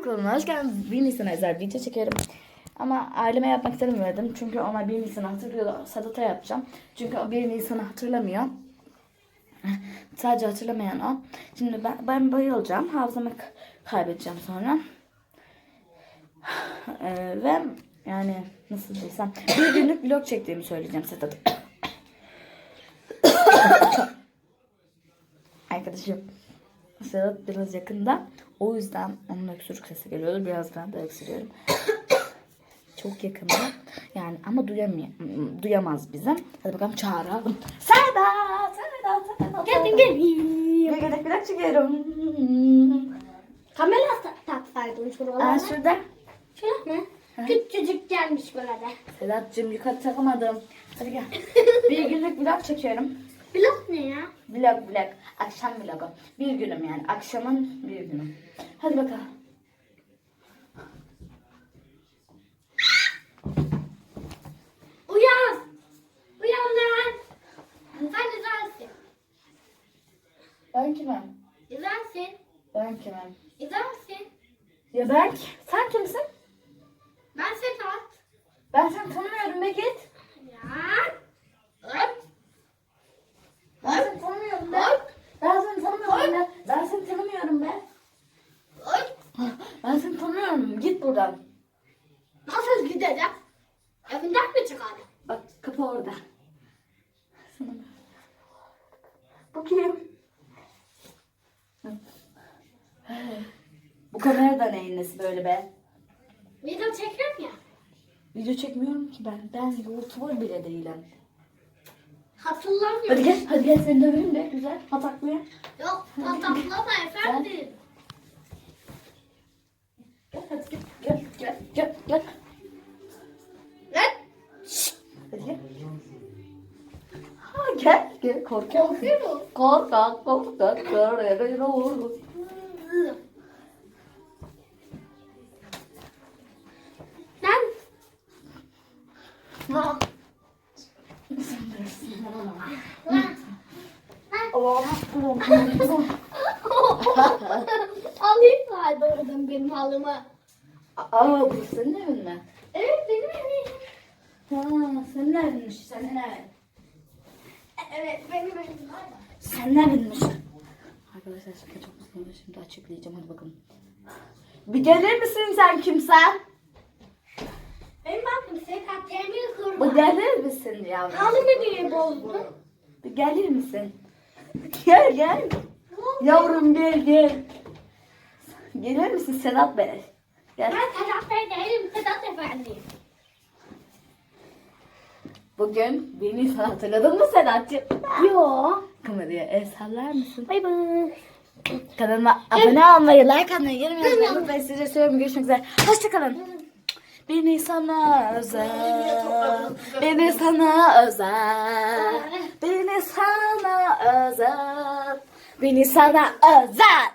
YouTube kanalıma hoş geldiniz. 1 Nisan özel video çekerim. Ama aileme yapmak istemedim. Çünkü onlar 1 Nisan'ı hatırlıyor. Sadata yapacağım. Çünkü o 1 Nisan'ı hatırlamıyor. Sadece hatırlamayan o. Şimdi ben, ben bayılacağım. Hafızamı kaybedeceğim sonra. Ee, ve yani nasıl desem bir günlük vlog çektiğimi söyleyeceğim Sedat'a. Arkadaşım Sedat biraz yakında. O yüzden onun öksürük sesi geliyordu. Biraz ben de öksürüyorum. Çok yakında. Yani ama duyamıyor, duyamaz bizim. Hadi bakalım çağıralım. Sedat! Sedat! Sedat! Geldim geldim. Bir kadar biraz çıkıyorum. Kamera taksaydın Aa, şuralara. şurada. Şöyle mi? Küçücük gelmiş böyle de. Sedat'cığım yukarı takamadım. Hadi gel. bir günlük vlog çekiyorum. Blok ne ya? Vlog vlog. Akşam vlogu. Bir günüm yani. Akşamın bir günüm. Hadi bakalım. Uyan. Uyan lan. Sen güzelsin. Ben kimim? Güzelsin. Ben kimim? Güzelsin. Ya ben Sen kimsin? Ben Sedat. Ben seni tanımıyorum be git. Ya. Hop. Ben seni tanımıyorum be. Hop. Ben seni tanımıyorum be. Ben seni tanımıyorum be. Hop. Ben seni tanımıyorum. Git buradan. Nasıl gideceğim? Evinden mi çıkarım? Bak kapı orada. Bu kim? Bu kamera da neyin nesi böyle be? Video çekiyorum ya. Video çekmiyorum ki ben. Ben YouTuber bile değilim. Hatırlamıyorum. Hadi gel, hadi gel seni dövelim de güzel. Pataklıya. Yok pataklama efendim. Gel gel. Ha gel, gel. Korkuyor musun? Korkuyorum. Korkak, korkak, korkak. Lan. Ha. Alayım bari oradan benim halımı. Aa bu senin evin mi? Evet benim evim. Ha senin evinmiş, senin evin. Evet benim evim. Senin evinmiş. Arkadaşlar şaka çok mutluyum. Şimdi açıklayacağım hadi bakalım. Bir gelir misin sen kimsen? Benim aklım sekreterimi Bu kurma. gelir misin yavrum? Halımı niye bozdun? Bir gelir misin? Gel gel. Yavrum gel gel. Gelir misin Sedat Bey? Gel. Ben Sedat Bey değilim Sedat Efendi. Bugün beni sen hatırladın mı Sedat'cığım? Yo. Kameraya el sallar mısın? Bay bay. Kanalıma abone olmayı, like atmayı, yorum yazmayı unutmayın. Size söylüyorum. Görüşmek üzere. Hoşçakalın. Bir Nisan'a özel. Bir Nisan'a özel. Bir Nisan'a özel. Bir Nisan'a özel.